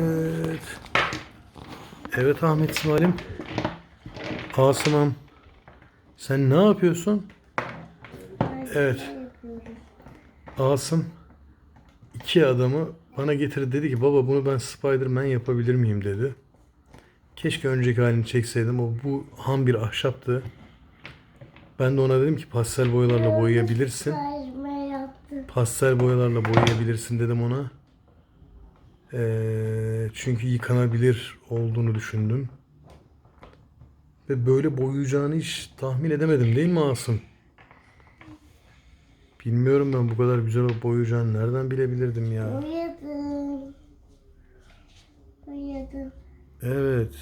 Evet. Evet Ahmet İsmail'im. Asım'ım. Sen ne yapıyorsun? Evet. Asım iki adamı bana getirdi dedi ki baba bunu ben Spider-Man yapabilir miyim dedi. Keşke önceki halini çekseydim. O bu ham bir ahşaptı. Ben de ona dedim ki pastel boyalarla boyayabilirsin. Pastel boyalarla boyayabilirsin dedim ona. Ee, çünkü yıkanabilir olduğunu düşündüm. Ve böyle boyayacağını hiç tahmin edemedim değil mi Asım? Bilmiyorum ben bu kadar güzel boyayacağını nereden bilebilirdim ya. Uyudum. Uyudum. Evet.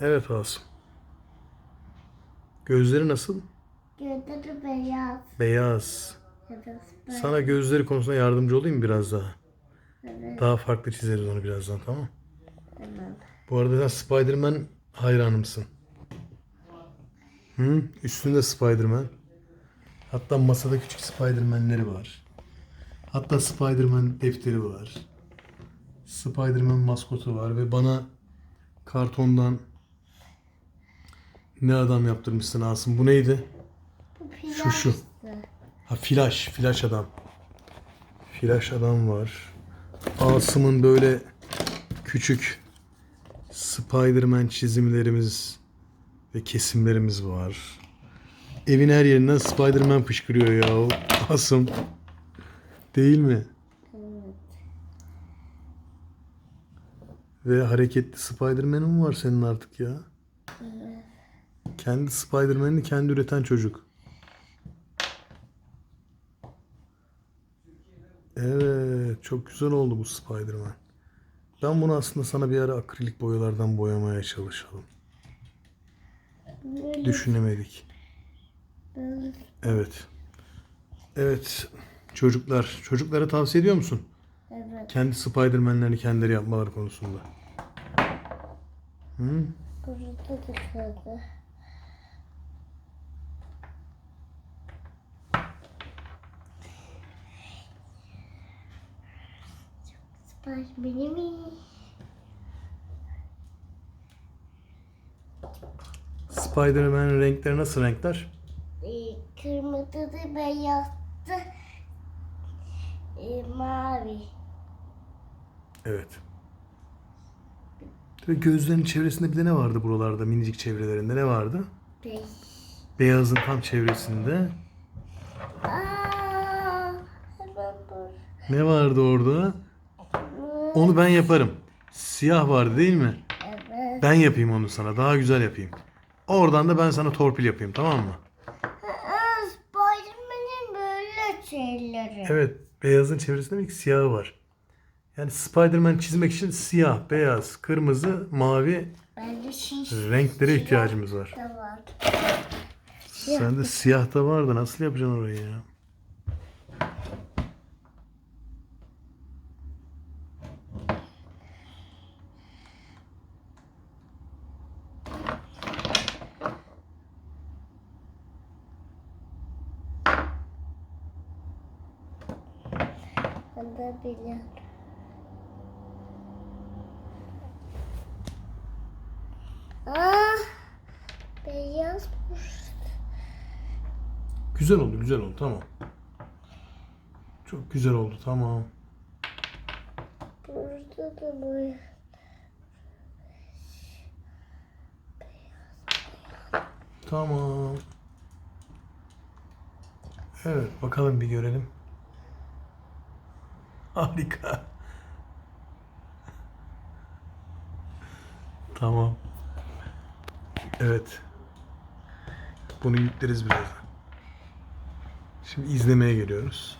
Evet Asım. Gözleri nasıl? Gözleri beyaz. Beyaz. Sana gözleri konusunda yardımcı olayım mı biraz daha? Evet. Daha farklı çizeriz onu birazdan tamam Tamam. Bu arada sen Spider-Man hayranımsın. Hı? Üstünde Spider-Man. Hatta masada küçük Spider-Man'leri var. Hatta Spider-Man defteri var. Spider-Man maskotu var ve bana kartondan ne adam yaptırmışsın Asım. Bu neydi? Şu, şu. Ha Flash, Flash adam. Flash adam var. Asım'ın böyle küçük Spider-Man çizimlerimiz ve kesimlerimiz var. Evin her yerinden Spider-Man fışkırıyor ya. Asım. Değil mi? Evet. Ve hareketli Spider-Man'in var senin artık ya. Kendi Spider-Man'ini kendi üreten çocuk. Evet, çok güzel oldu bu Spider-Man. Ben bunu aslında sana bir ara akrilik boyalardan boyamaya çalışalım. Böyle Düşünemedik. böyle Evet. Evet. Çocuklar, çocuklara tavsiye ediyor musun? Evet. Kendi Spider-Man'lerini kendileri yapmaları konusunda. Hı? Burada da Sipariş benim? Spider-Man renkleri nasıl renkler? Ee, kırmızı beyazdı. Ee, mavi. Evet. Ve gözlerinin çevresinde bir de ne vardı buralarda minicik çevrelerinde ne vardı? Beş. Beyazın tam çevresinde. Aa. Ne vardı orada? Onu ben yaparım. Siyah vardı değil mi? Evet. Ben yapayım onu sana. Daha güzel yapayım. Oradan da ben sana torpil yapayım tamam mı? Aa, Spiderman'in böyle şeyleri. Evet. Beyazın çevresinde bir siyahı var. Yani Spider-Man çizmek için siyah, beyaz, kırmızı, mavi renklere ihtiyacımız var. de var. Sende siyah da vardı. Nasıl yapacaksın orayı ya? De biliyorum. Aa, beyazmış. Güzel oldu, güzel oldu. Tamam. Çok güzel oldu. Tamam. Burada da bu. Tamam. Evet, bakalım bir görelim. Harika. Tamam. Evet. Bunu yükleriz birazdan. Şimdi izlemeye geliyoruz.